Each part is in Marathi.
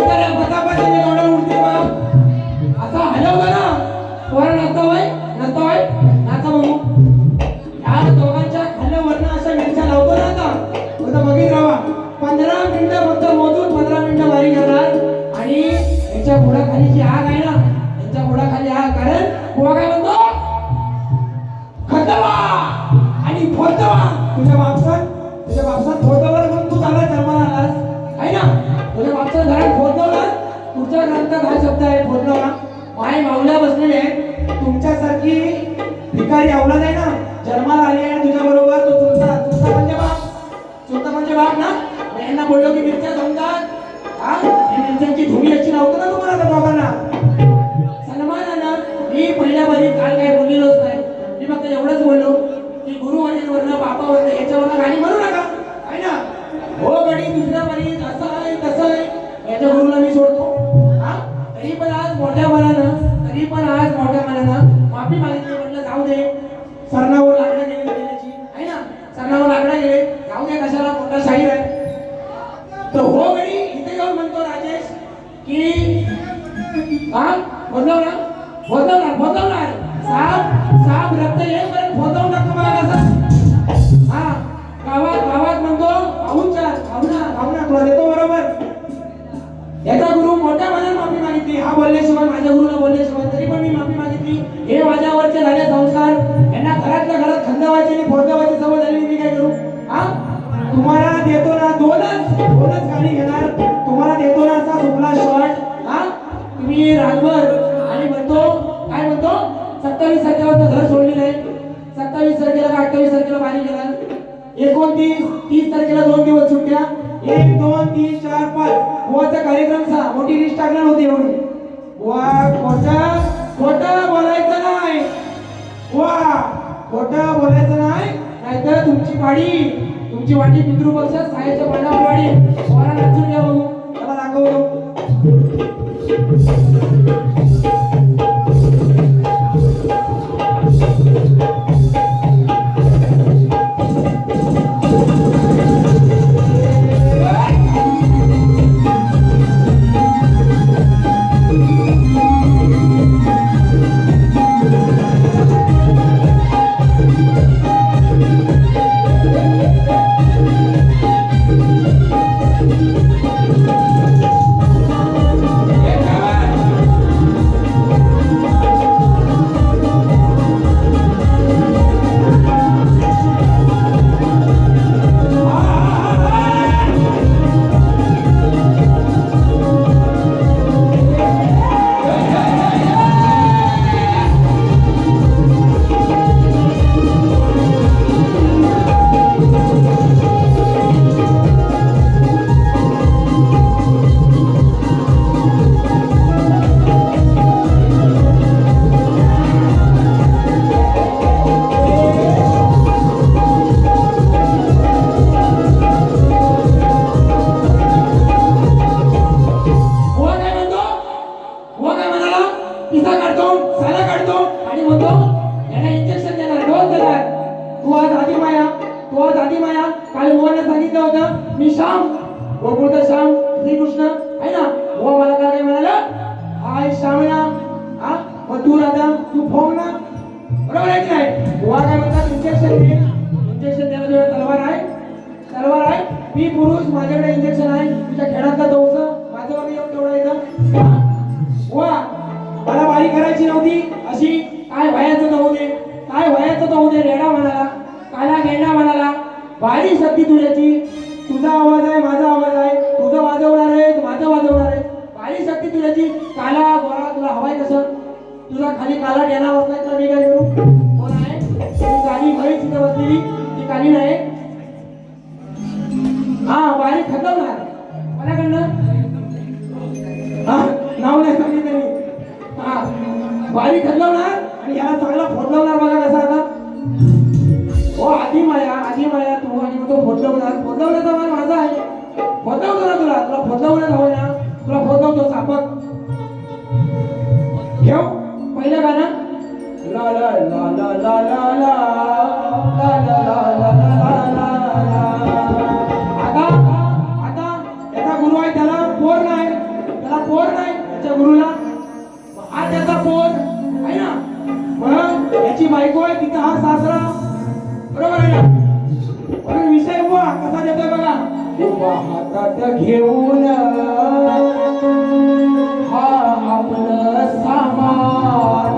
তারা বাতাবাজি आणि फोडवायची सवय झाली मी काय करू? हा तुम्हाला देतो ना दोनच दोनच गाणी घेणार. तुम्हाला देतो ना असा सुपला शॉर्ट हा तुम्ही रातभर आणि म्हणतो काय म्हणतो? सत्तावीस तारखेला घर सोडलेलं आहे. सत्तावीस तारखेला का अठ्ठावीस तारखेला पाणी गेला एकोणतीस तीस तारखेला दोन दिवस सुट्ट्या. एक दोन तीन चार पाच. गोवाचा कार्यक्रम सा. मोठी लिस्ट टाकणार होती एवढी. वा खोटा खोटा बोलायचं नाही. वा खोट बोलायचं नाही नाहीतर तुमची वाडी तुमची वाडी पितृपक्ष सायाच्या पाण्यावर वाडी पोरा नाचून घ्या बघू मला दाखवतो म्हणाला शक्ती तुझ्याची. तुझा आवाज आहे माझा आवाज आहे. तुझं वाजवणार आहे माझं वाजवणार आहे. बारी शक्ती तुझ्याची. काला गोरा तुला हवाय कसं? तुझा खाली काला डेना बसलाय तर मी काय करू? कोण आहे? ती तिथे बसलेली. ती काली नाही हा बारी खतवणार कोणाकडनं? हा नाव नाही सांगितलं मी. हा बारी खतवणार आणि याला चांगला फोडलवणार बघा. फोडलं फोडलवण्याचा मान माझा आहे फोडलवतो ना तुला तुला फोडलवण्यात हवं ना तुला फोडलवतो सापत घेऊ पहिलं गाणं आता आता त्याचा गुरु आहे त्याला त्याला त्याच्या गुरुला हा त्याचा पोर आहे ना म्हणून याची बायको आहे तिथं हा सास हातात घेऊन हा आपलं सामान.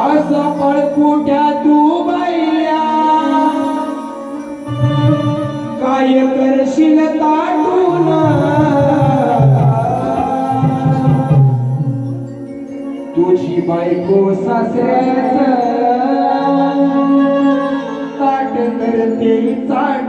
असा पळकुट्या तू बैया काय करशील ताटून तुझी बायको सासऱ्याच ताट करते चाट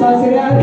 passar seria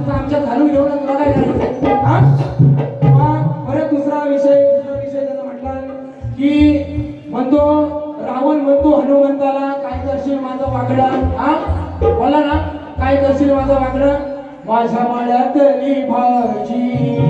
तुमचा आमच्या चालू एवढं बघायला हा? परत दुसरा विषय दुसरा विषय त्याचा म्हटला की म्हणतो रावण म्हणतो हनुमंताला काय करशील माझं वाकडं? हा? बोला ना काय करशील माझं वाकडं? माझ्या माळ्यातली भाजी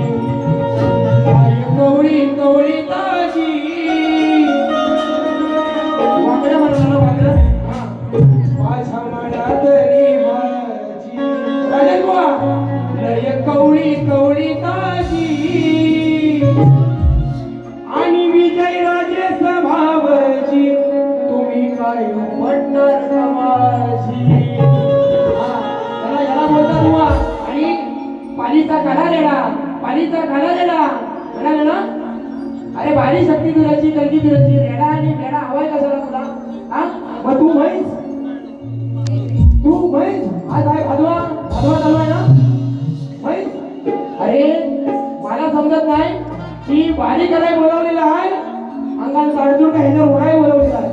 अरे बारी शक्ती दुराची कलगी दुराची रेडा आणि बेडा हवाय कशाला तुला हा? मग तू म्हैस? तू म्हैस? आज आहे भादवा. भादवा चालू आहे ना? म्हैस? अरे मला समजत नाही. की बारी कराय बोलवलेला आहे. अंगाल जाडजूड का ह्याच्यावर उडाय बोलवलेला आहे.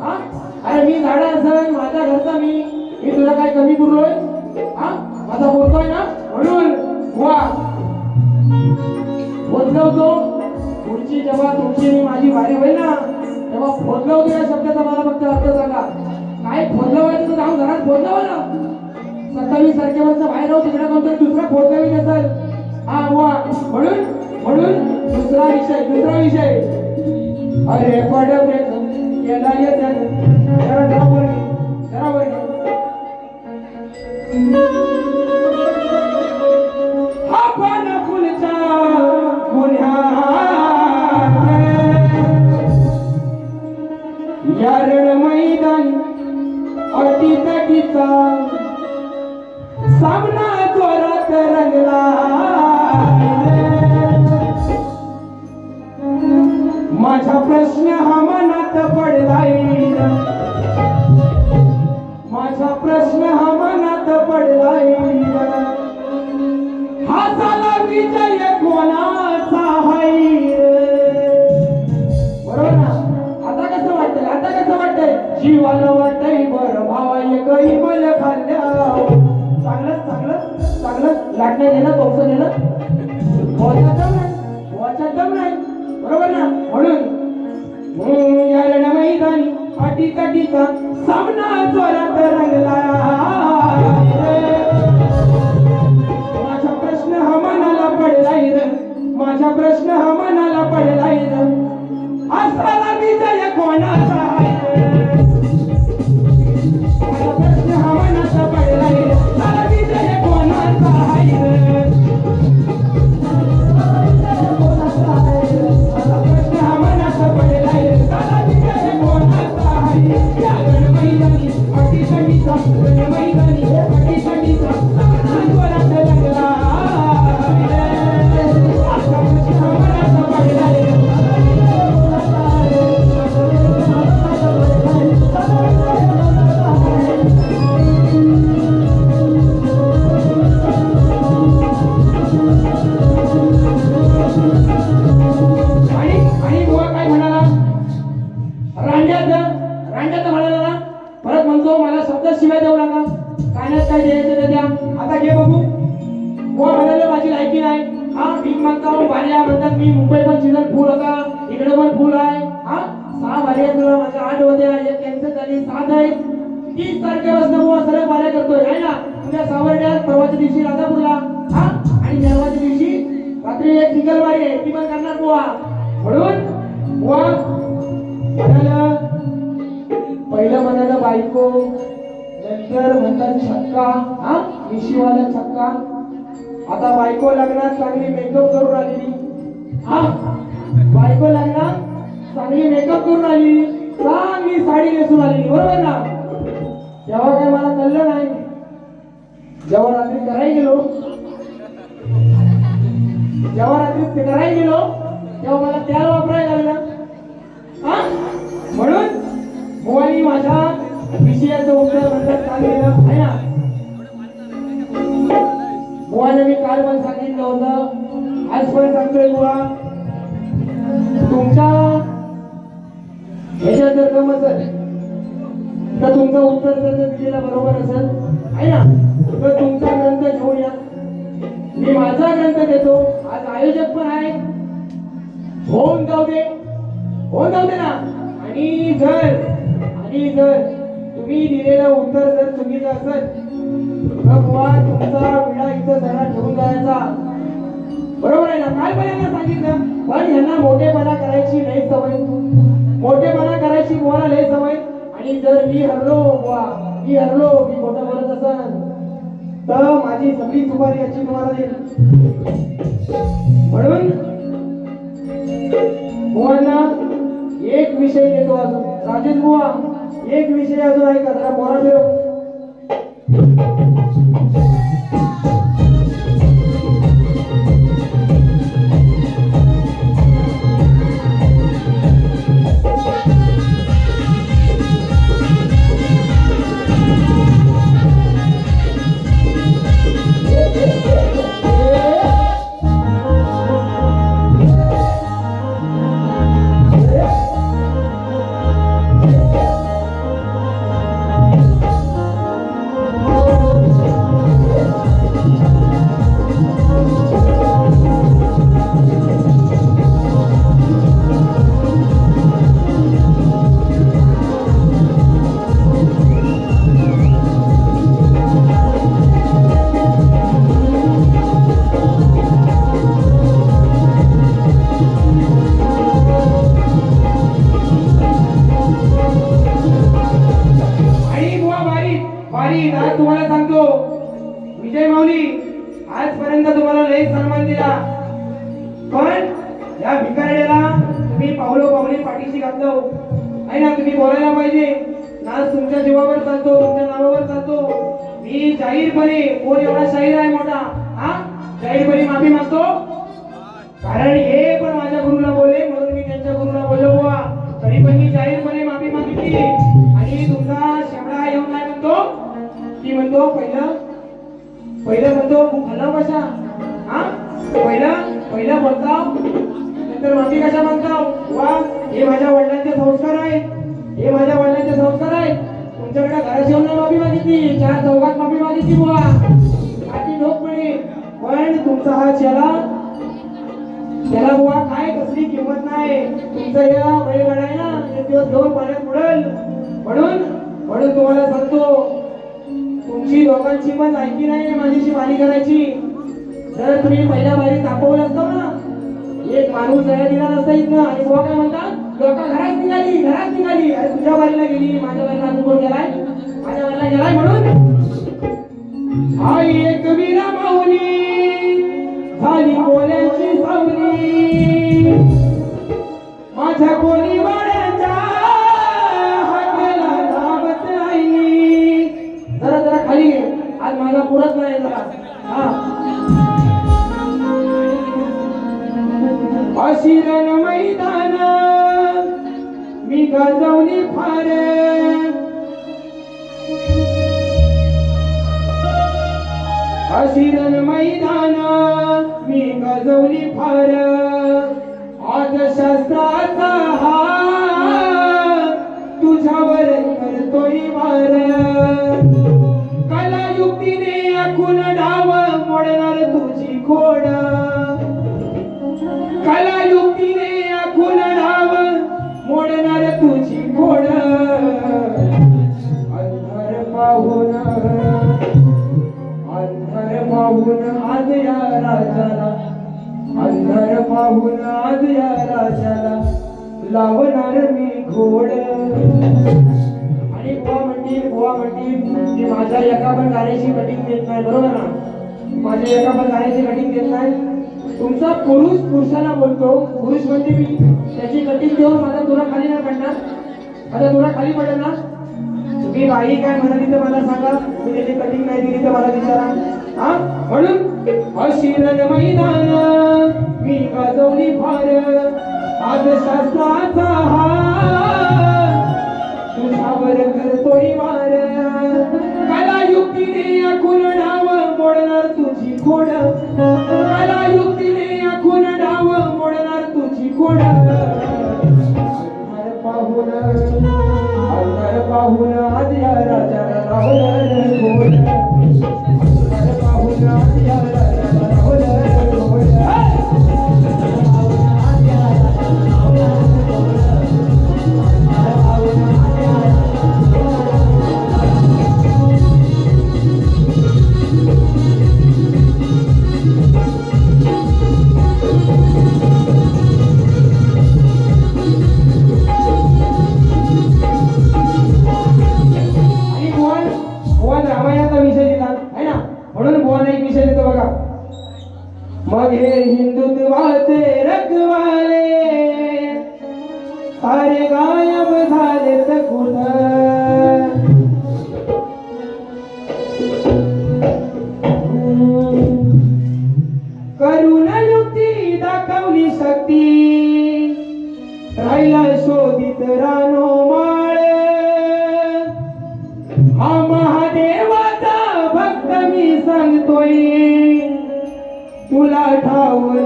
हा? अरे मी झाडा असेल माझ्या घरचा मी. मी तुला काय कमी पुरलोय? हा? माझा बोलतोय ना? म्हणून. वा. बोलतो तुमची जेव्हा तुमची आणि माझी वारी होईल ना तेव्हा बोलवतो या शब्दाचा मला फक्त अर्थ सांगा. काय बोलवायचं तर जाऊन घरात बोलवा ना सत्तावीस तारखेपासून बाहेर राहू तिकडे कोणतरी दुसरा खोदवी असेल हा बुवा म्हणून म्हणून दुसरा विषय दुसरा विषय. अरे पडबरे केला येते जरा जरा लाटणं नेलं पावसा नेलं पोहायचा दम नाही. पोहायचा दम नाही. बरोबर ना? म्हणून या रणा मैदानी अटी तटीचा सामना जोरात रंगला. माझा प्रश्न हा मनाला पडलाय रे माझा प्रश्न हा मनाला पडलाय रे असाला विजय कोणाला नंतर म्हणतात छक्का हा? मिशीवाला छक्का। आता बायको लग्नात चांगली मेकअप करून आलेली हा? बायको लग्नात चांगली मेकअप करून आली चांगली साडी नेसून आलेली बरोबर ना? तेव्हा काय मला कळलं नाही जेव्हा रात्री करायला गेलो जेव्हा रात्री ते करायला गेलो तेव्हा मला त्याला वापरायला लागलं. हा? म्हणून मोबाईल माझ्या विषयाचं उत्तर म्हणतात काल आहे ना बुवाने मी काल पण सांगितलं होतं. आज पण सांगतोय बुवा. तुमच्या ह्याच्यात जर कम असेल तर तुमचं उत्तर जर त्या बरोबर असेल आहे ना? तर तुमचा ग्रंथ घेऊन या. मी माझा ग्रंथ देतो. आज आयोजक पण आहे होऊन जाऊ दे. होऊन जाऊ दे ना. आणि जर आणि जर तुम्ही दिलेलं उत्तर जर चुकीचं असेल तर बुवा तुमचा विडा इथं त्यांना ठेवून जायचा. बरोबर आहे ना? काय पण यांना सांगितलं पण यांना मोठेपणा करायची नाही सवय. मोठेपणा करायची बुवाला लय सवय? आणि जर मी हरलो बुवा मी हरलो मी खोटं बोलत असेल तर माझी सगळी सुपारी याची तुम्हाला देईल म्हणून बुवांना एक विषय देतो अजून. राजेश बुवा एक विषय अजून आहे का जरा पोरा ठेव तुम्हाला सांगतो विजय माऊली आजपर्यंत तुम्हाला लय सन्मान दिला. पण या भिकारड्याला तुम्ही पावलो पावले पाठीशी घातलो. आहे ना तुम्ही बोलायला पाहिजे. आज तुमच्या जीवावर चालतो तुमच्या नावावर चालतो. मी जाहीरपणे कोण एवढा शाहीर आहे मोठा हा? जाहीरपणे माफी मागतो. कारण हे पण माझ्या गुरुला बोलले म्हणून मी त्यांच्या गुरुला बोललो बुवा. तरी पण मी जाहीरपणे माफी मागितली. आणि तुमचा शेवडा येऊन नाही म्हणतो. की म्हणतो पहिलं पहिलं म्हणतो खाल्ला कशा हा? पहिलं पहिलं बोलताव नंतर माफी कशा मागताव वा हे माझ्या वडिलांचे संस्कार आहेत. हे माझ्या वडिलांचे संस्कार आहेत. तुमच्याकडे घरात येऊन माफी मागितली. चार चौघात माफी मागितली बुवा. आधी लोक म्हणे पण तुमचा हा चेला त्याला बुवा काय कसली किंमत नाही. तुमचं या बैलगाडा ना एक दिवस घेऊन पाण्यात बुडेल. म्हणून म्हणून तुम्हाला सांगतो तुमची दोघांची पण लायकी नाही माझीशी वारी करायची जर तुम्ही पहिल्या बारी तापवलं असतं ना एक माणूस जया दिला नसता येत ना आणि बुवा काय म्हणतात? लोक घरात निघाली घरात निघाली. अरे तुझ्या बारीला गेली माझ्या बारीला अजून कोण गेलाय. माझ्या बारीला गेलाय म्हणून. आई एक वीरा माऊली झाली कोल्याची सावली. माझ्या कोणी वाड्याच्या शिरण मैदान. मी गाजवली फारे. अशिरण मैदान मी गाजवली फार. आज शस्त्राचा हा तुझ्यावर करतोय वार. कला युक्तीने आखून डाव मोडणार तुझी खोड. तुझी अंधार पाहून अंधार पाहून आज या राजाला अंधार पाहून आज या राजाला लावणार मी घोड. आणि बुवा म्हणतील बुवा म्हणतील की माझ्या एका पण गाण्याची कटिंग देत नाही बरोबर ना? माझ्या एका पण गाण्याची कटिंग देत नाही. तुमचा पुरुष पुरुषाला बोलतो पुरुष म्हणजे मी. त्याची कटिंग देऊन माझा तुला खाली नाही पडणार अरे तुला खाली पडेल ना. तुम्ही बाई काय म्हणाली तर मला सांगा. मी त्याची कटिंग नाही दिली तर मला विचारा. हा? म्हणून अशिरण मैदान मी गाजवली फार आज शास्त्राचा हा तुझ्यावर करतोय वार. मला युक्तीने या कुरडाव मोडणार तुझी खोड. मला युक्तीने या कुरडाव मोडणार तुझी खोड. अंधार पाहून अंधार पाहून आज या राजाला लावलं तुला ठाऊन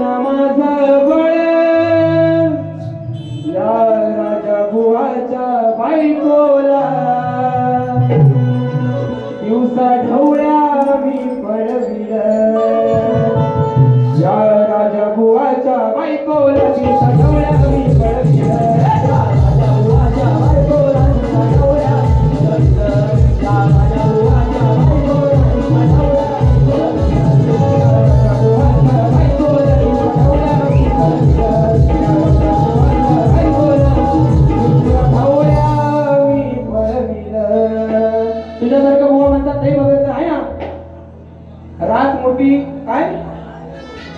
ना मोठी काय?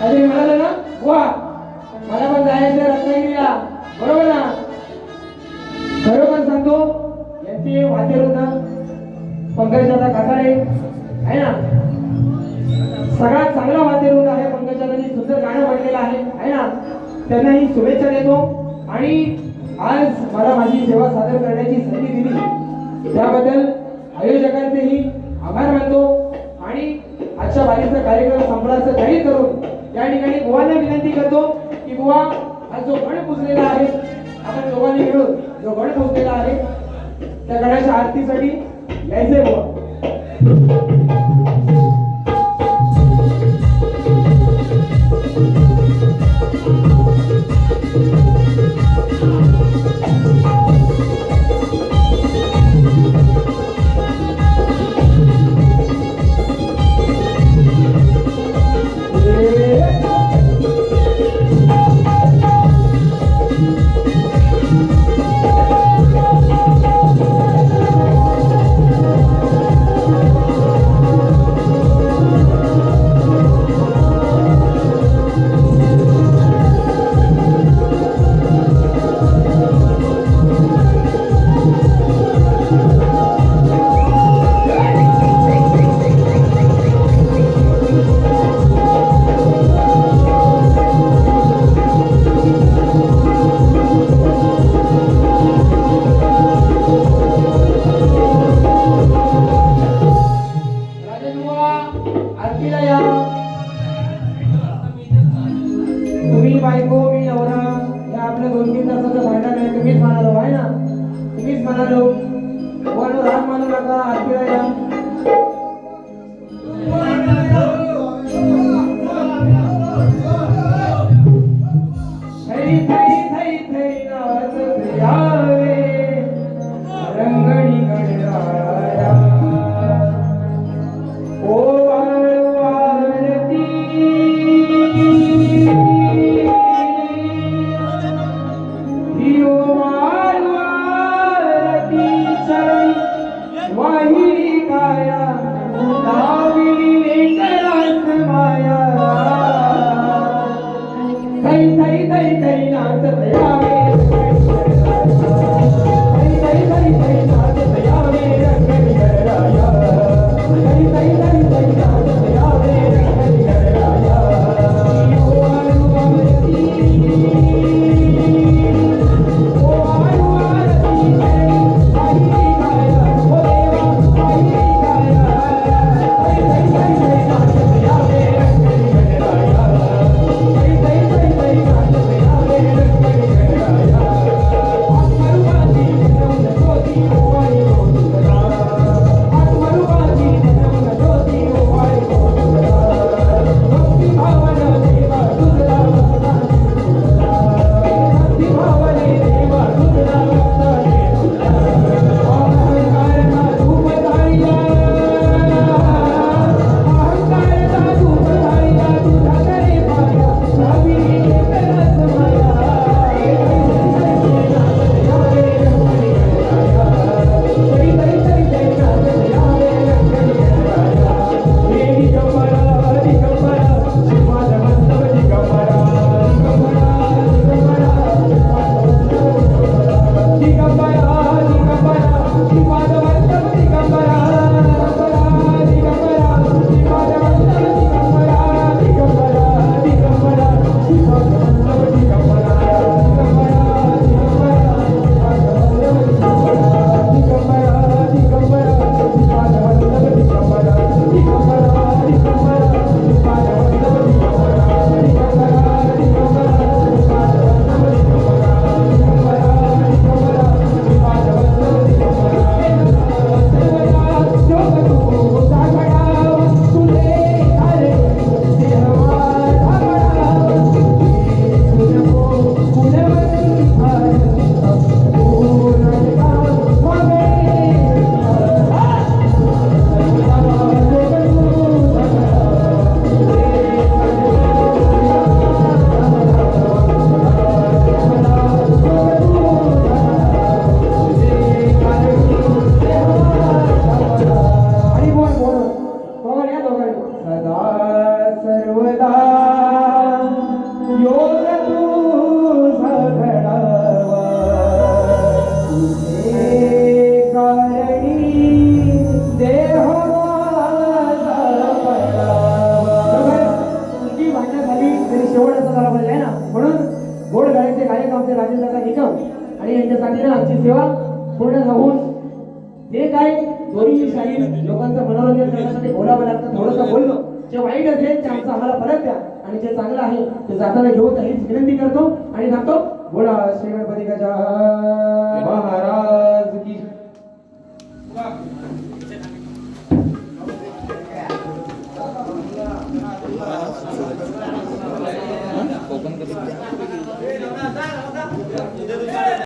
अरे म्हणाल ना वा मला पण जायचं रत्नागिरीला. बरोबर ना? बरोबर सांगतो यांचे वाद्य होतं. पंकजदादा काकाडे आहे ना? सगळ्यात चांगला वाद्य होत आहे पंकजदादांनी सुंदर गाणं म्हटलेलं आहे आहे ना? त्यांनाही शुभेच्छा देतो. आणि आज मला माझी सेवा सादर करण्याची संधी दिली त्याबद्दल आयोजकांचेही आभार मानतो. आजच्या बारीचा कार्यक्रम संपण्याचं जाहीर करून या ठिकाणी बुवांना विनंती करतो की बुवा हा जो गण पुजलेला आहे आपण दोघांनी मिळून जो गण पुजलेला आहे त्या गणाच्या आरतीसाठी यायचंय बुवा.